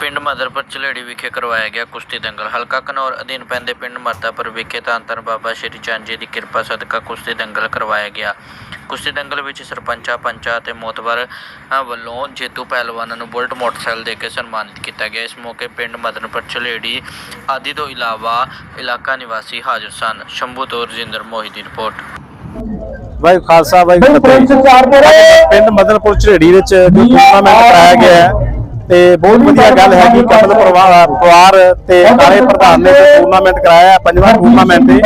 ਪਿੰਡ ਮਦਰਪੁਰ ਝਲੇੜੀ ਵਿਖੇ ਕਰਵਾਇਆ ਗਿਆ ਕੁਸ਼ਤੀ ਦੰਗਲ। ਹਲਕਾ ਕਨੌਰ ਅਧੀਨ ਪੈਂਦੇ ਪਿੰਡ ਮਰਦਾਪੁਰ ਵਿਖੇ ਧੰਨ ਬਾਬਾ ਸ਼੍ਰੀ ਚੰਦ ਜੀ ਦੀ ਕਿਰਪਾ ਸਦਕਾ ਕੁਸ਼ਤੀ ਦੰਗਲ ਕਰਵਾਇਆ ਗਿਆ। ਕੁਸ਼ਤੀ ਦੰਗਲ ਵਿੱਚ ਸਰਪੰਚਾਂ, ਪੰਚਾਂ ਅਤੇ ਮੋਤਬਰ ਵੱਲੋਂ ਜੇਤੂ ਪਹਿਲਵਾਨਾਂ ਨੂੰ ਬੁਲਟ ਮੋਟਰਸਾਈਕਲ ਦੇ ਕੇ ਸਨਮਾਨਿਤ ਕੀਤਾ ਗਿਆ। ਇਸ ਮੌਕੇ ਪਿੰਡ ਮਦਨਪੁਰ ਝਲੇੜੀ ਆਦਿ ਤੋਂ ਇਲਾਵਾ ਇਲਾਕਾ ਨਿਵਾਸੀ ਹਾਜ਼ਰ ਸਨ। ਸ਼ੰਭੂ ਤੋਂ ਰਜਿੰਦਰ ਮੋਹੀ ਦੀ ਰਿਪੋਰਟ। ਵਾਹਿਗੁਰੂ ਖਾਲਸਾ ਵਾਹਿਗੁਰੂ ਫਤਿਹ। ਪਿੰਡ ਮਦਨਪੁਰ ਝੜੇੜੀ ਵਿੱਚ ਜੋ ਟੂਰਨਾਮੈਂਟ ਕਰਾਇਆ ਗਿਆ ਹੈ ਤੇ ਬਹੁਤ ਵਧੀਆ ਗੱਲ ਹੈ ਕਿ ਕਮਲ ਪਰਿਵਾਰ ਤੇ ਕਾਲੇ ਪ੍ਰਧਾਨ ਨੇ ਟੂਰਨਾਮੈਂਟ ਕਰਾਇਆ ਪੰਜਵਾਂ ਟੂਰਨਾਮੈਂਟ ਤੇ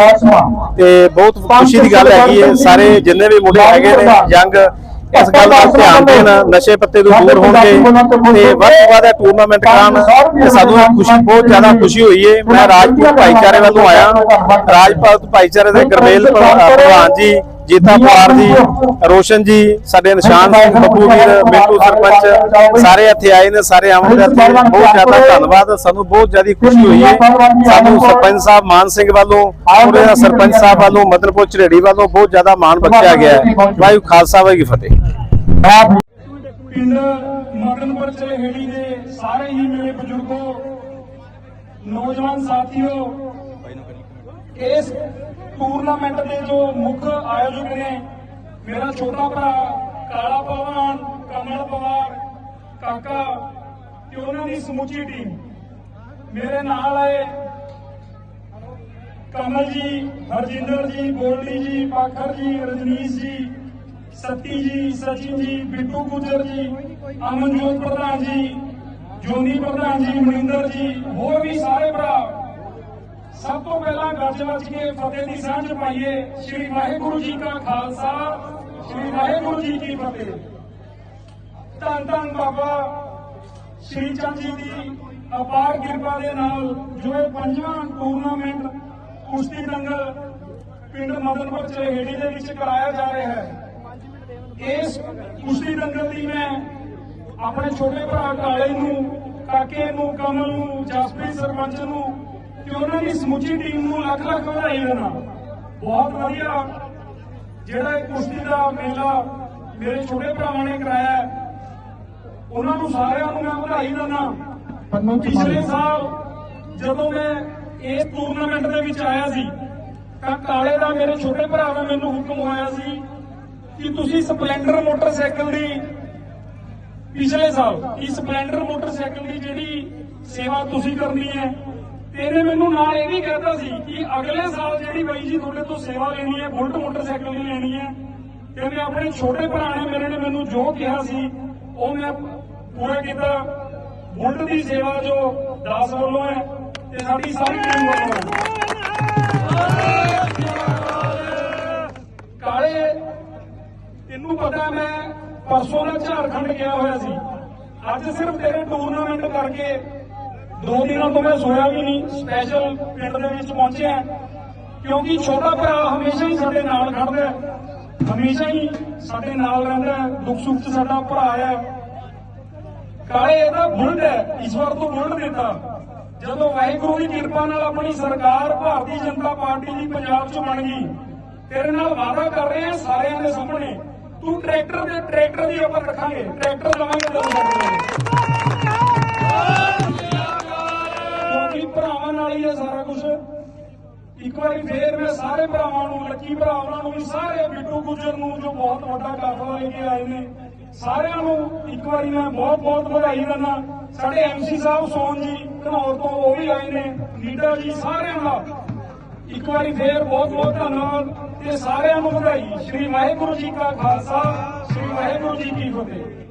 ਤੇ ਬਹੁਤ ਖੁਸ਼ੀ ਦੀ ਗੱਲ ਹੈਗੀ ਹੈ ਸਾਰੇ ਜਿੰਨੇ ਵੀ ਮੁੰਡੇ ਹੈਗੇ ਨੇ ਯੰਗ ਇਸ ਗੱਲ ਦਾ ਧਿਆਨ ਦੇਣ ਨਸ਼ੇ ਪੱਤੇ ਤੋਂ ਦੂਰ ਹੋਣਗੇ ਤੇ ਵੱਧ ਤੋਂ ਵੱਧ ਟੂਰਨਾਮੈਂਟ ਕਰਾਉਣ ਤੇ ਸਾਨੂੰ ਖੁਸ਼ੀ ਬਹੁਤ ਜ਼ਿਆਦਾ ਖੁਸ਼ੀ ਹੋਈ ਹੈ। ਮੈਂ ਰਾਜਪੂਤ ਭਾਈਚਾਰੇ ਵੱਲੋਂ ਆਇਆ। ਰਾਜਪੂਤ ਭਾਈਚਾਰੇ ਦੇ ਗਰਮੇਲ ਪ੍ਰਧਾਨ ਜੀ। ਜੀਤਾ ਪਵਾਰ ਜੀ ਰੋਸ਼ਨ ਜੀ ਸਾਡੇ ਨਿਸ਼ਾਨ ਸਿੰਘ ਬੱਬੂ ਵੀਰ ਮਿੰਟੂ ਸਰਪੰਚ ਸਾਰੇ ਇੱਥੇ ਆਏ ਨੇ ਸਾਰੇ ਆਉਣ ਦੇ ਬਹੁਤ ਜ਼ਿਆਦਾ ਧੰਨਵਾਦ ਸਾਨੂੰ ਬਹੁਤ ਜ਼ਿਆਦਾ ਖੁਸ਼ੀ ਹੋਈ ਹੈ ਸਾਨੂੰ ਸਰਪੰਚ ਸਾਹਿਬ ਮਾਨ ਸਿੰਘ ਵੱਲੋਂ ਉਹਦੇ ਸਰਪੰਚ ਸਾਹਿਬ ਵੱਲੋਂ ਮਦਨਪੁਰ ਝਰੇੜੀ ਵੱਲੋਂ ਬਹੁਤ ਜ਼ਿਆਦਾ ਮਾਣ ਬਖਸ਼ਿਆ ਗਿਆ ਹੈ ਵਾਹਿਗੁਰੂ ਖਾਲਸਾ ਵਾਹਿਗੁਰੂ ਫਤਿਹ ਪਿੰਡ ਮਦਨਪੁਰ ਚਲੇਹੜੀ ਦੇ ਸਾਰੇ ਹੀ ਮੇਰੇ ਬਜ਼ੁਰਗੋ ਨੌਜਵਾਨ ਸਾਥੀਓ ਇਸ ਟੂਰਨਾਮੈਂਟ ਦੇ ਜੋ ਮੁੱਖ ਆਯੋਜਕ ਨੇ, ਮੇਰਾ ਛੋਟਾ ਭਰਾ ਕਾਲਾ ਪਵਨ ਕਮਲ ਪਵਾਰ, ਕਾਕਾ ਤੇ ਉਹਨਾਂ ਦੀ ਸਮੁੱਚੀ ਟੀਮ ਮੇਰੇ ਨਾਲ ਆਏ ਕਮਲ ਜੀ, ਹਰਜਿੰਦਰ ਜੀ, ਗੋਲਡੀ ਜੀ, ਪਾਖਰ ਜੀ, ਰਜਨੀਸ਼ ਜੀ, ਸਤੀ ਜੀ, ਸਚਿਨ ਜੀ, ਬਿੱਟੂ ਗੁਜਰ ਜੀ, ਅਮਨਜੋਤ ਪ੍ਰਧਾਨ ਜੀ, ਜੋਨੀ ਪ੍ਰਧਾਨ ਜੀ, ਮਨਿੰਦਰ ਜੀ, ਹੋਰ ਵੀ ਸਾਰੇ ਭਰਾ ਸਭ ਤੋਂ ਪਹਿਲਾਂ ਗੱਜ ਵੱਜ ਕੇ ਫਤਿਹ ਦੀ ਸਾਂਝ ਪਾਈਏ। ਸ੍ਰੀ ਵਾਹਿਗੁਰੂ ਜੀ ਕਾ ਖਾਲਸਾ, ਸ੍ਰੀ ਵਾਹਿਗੁਰੂ ਜੀ ਕੀ ਫਤਿਹ। ਧੰਨ ਧੰਨ ਬਾਬਾ ਸ੍ਰੀ ਚੰਦ ਜੀ ਦੀ ਅਪਾਰ ਕਿਰਪਾ ਦੇ ਨਾਲ ਜੋ ਇਹ ਪੰਜਵਾਂ ਟੂਰਨਾਮੈਂਟ ਕੁਸ਼ਤੀ ਦੰਗਲ ਪਿੰਡ ਮਦਨਪੁਰ ਚਲੇਹੜੀ ਦੇ ਵਿੱਚ ਕਰਾਇਆ ਜਾ ਰਿਹਾ ਹੈ। ਇਸ ਕੁਸ਼ਤੀ ਦੰਗਲ ਦੀ ਮੈਂ ਆਪਣੇ ਛੋਟੇ ਭਰਾ ਕਾਲੇ ਨੂੰ, ਕਾਕੇ ਨੂੰ, ਕਮਲ ਨੂੰ, ਜਸਪ੍ਰੀਤ ਸਰਪੰਚ ਨੂੰ ਤੇ ਉਹਨਾਂ ਦੀ ਸਮੁੱਚੀ ਟੀਮ ਨੂੰ ਲੱਖ ਲੱਖ ਵਧਾਈ ਦੇਣਾ ਬਹੁਤ ਵਧੀਆ ਜਿਹੜਾ ਇਹ ਕੁਸ਼ਤੀ ਦਾ ਮੇਲਾ ਮੇਰੇ ਛੋਟੇ ਭਰਾਵਾਂ ਨੇ ਕਰਾਇਆ ਹੈ। ਉਹਨਾਂ ਨੂੰ ਸਾਰਿਆਂ ਨੂੰ ਮੈਂ ਵਧਾਈ ਦਿੰਦਾ ਪਿਛਲੇ ਸਾਲ ਜਦੋਂ ਮੈਂ ਇਸ ਟੂਰਨਾਮੈਂਟ ਦੇ ਵਿੱਚ ਆਇਆ ਸੀ ਤਾਂ ਕਾਲੇ ਦਾ ਮੇਰੇ ਛੋਟੇ ਭਰਾ ਨੇ ਮੈਨੂੰ ਹੁਕਮ ਹੋਇਆ ਸੀ ਕਿ ਤੁਸੀਂ ਸਪਲੈਂਡਰ ਮੋਟਰਸਾਈਕਲ ਦੀ ਪਿਛਲੇ ਸਾਲ ਇਹ ਸਪਲੈਂਡਰ ਮੋਟਰਸਾਈਕਲ ਦੀ ਜਿਹੜੀ ਸੇਵਾ ਤੁਸੀਂ ਕਰਨੀ ਹੈ ਤੇ ਇਹਨੇ ਮੈਨੂੰ ਨਾਲ ਇਹ ਵੀ ਕਹਿਤਾ ਸੀ ਕਿ ਅਗਲੇ ਸਾਲ ਜਿਹੜੀ ਬਾਈ ਜੀ ਤੁਹਾਡੇ ਤੋਂ ਸੇਵਾ ਲੈਣੀ ਹੈ, ਬੁਲਟ ਮੋਟਰਸਾਈਕਲ ਦੀ ਲੈਣੀ ਹੈ, ਤੇ ਮੈਂ ਆਪਣੇ ਛੋਟੇ ਭਰਾ ਨੇ ਮੇਰੇ ਨੇ ਮੈਨੂੰ ਜੋ ਕਿਹਾ ਸੀ, ਉਹ ਮੈਂ ਪੂਰਾ ਕੀਤਾ। ਬੁਲਟ ਦੀ ਸੇਵਾ ਜੋ 10 ਵੱਲੋਂ ਹੈ, ਤੇ ਸਾਡੀ ਸਾਰੀ ਟੀਮ ਵੱਲੋਂ ਕਾਲੇ, ਤੈਨੂੰ ਪਤਾ ਮੈਂ ਪਰਸੋਂ ਦਾ ਝਾਰਖੰਡ ਗਿਆ ਹੋਇਆ ਸੀ। ਅੱਜ ਸਿਰਫ ਤੇਰੇ ਟੂਰਨਾਮੈਂਟ ਕਰਕੇ ਦੋ ਦਿਨਾਂ ਤੋਂ ਮੈਂ ਸੋਇਆ ਵੀ ਨਹੀਂ ਸਪੈਸ਼ਲ ਪਿੰਡ ਦੇ ਵਿੱਚ ਪਹੁੰਚਿਆ ਕਿਉਂਕਿ ਛੋਟਾ ਭਰਾ ਹਮੇਸ਼ਾ ਹੀ ਸਾਡੇ ਨਾਲ ਖੜਦਾ ਹੈ। ਹਮੇਸ਼ਾ ਹੀ ਸਾਡੇ ਨਾਲ ਰਹਿੰਦਾ ਹੈ। ਦੁੱਖ ਸੁੱਖ 'ਚ ਸਾਡਾ ਭਰਾ ਹੈ। ਕਾਲੇ, ਇਹਦਾ ਬੁਲਟ ਹੈ। ਇਸ ਤੋਂ ਬੁਲਟ ਦਿੱਤਾ। ਜਦੋਂ ਵਾਹਿਗੁਰੂ ਦੀ ਕਿਰਪਾ ਨਾਲ ਆਪਣੀ ਸਰਕਾਰ ਭਾਰਤੀ ਜਨਤਾ ਪਾਰਟੀ ਦੀ ਪੰਜਾਬ 'ਚ ਬਣ ਗਈ, ਤੇਰੇ ਨਾਲ ਵਾਅਦਾ ਕਰ ਰਹੇ ਆ ਸਾਰਿਆਂ ਦੇ ਸਾਹਮਣੇ। ਤੂੰ ਟਰੈਕਟਰ ਦੇ, ਟਰੈਕਟਰ ਦੀ ਆਪਾਂ ਰੱਖਾਂਗੇ। ਟਰੈਕਟਰ ਲਵਾਂਗੇ ਤੈਨੂੰ ਹੈ ਸਾਰਾ ਕੁਝ ਇੱਕ ਵਾਰੀ ਫੇਰ ਮੈਂ ਸਾਰੇ ਭਰਾਵਾਂ ਨੂੰ ਲੱਕੀ ਭਰਾਵਾਂ ਨੂੰ ਵੀ, ਸਾਰੇ ਬਿੱਟੂ, ਗੁੱਜਰ ਨੂੰ ਜੋ ਬਹੁਤ ਵੱਡਾ ਕਾਫਲਾ ਲੈ ਕੇ ਆਏ ਨੇ, ਸਾਰਿਆਂ ਨੂੰ ਇੱਕ ਵਾਰੀ ਮੈਂ ਬਹੁਤ ਬਹੁਤ ਵਧਾਈ ਦਿੰਦਾ। ਸਾਡੇ ਐਮਸੀ ਸਾਹਿਬ ਸੋਨ ਜੀ ਘਨੌਰ ਤੋਂ ਉਹ ਵੀ ਆਏ ਨੇ ਲੀਡਰ ਜੀ ਸਾਰਿਆਂ ਦਾ। ਇੱਕ ਵਾਰੀ ਫੇਰ ਬਹੁਤ ਬਹੁਤ ਧੰਨਵਾਦ ਤੇ ਸਾਰਿਆਂ ਨੂੰ ਵਧਾਈ। ਸ੍ਰੀ ਵਾਹਿਗੁਰੂ ਜੀ ਕਾ ਖਾਲਸਾ, ਸ੍ਰੀ ਵਾਹਿਗੁਰੂ ਜੀ ਕੀ ਫਤਿਹ।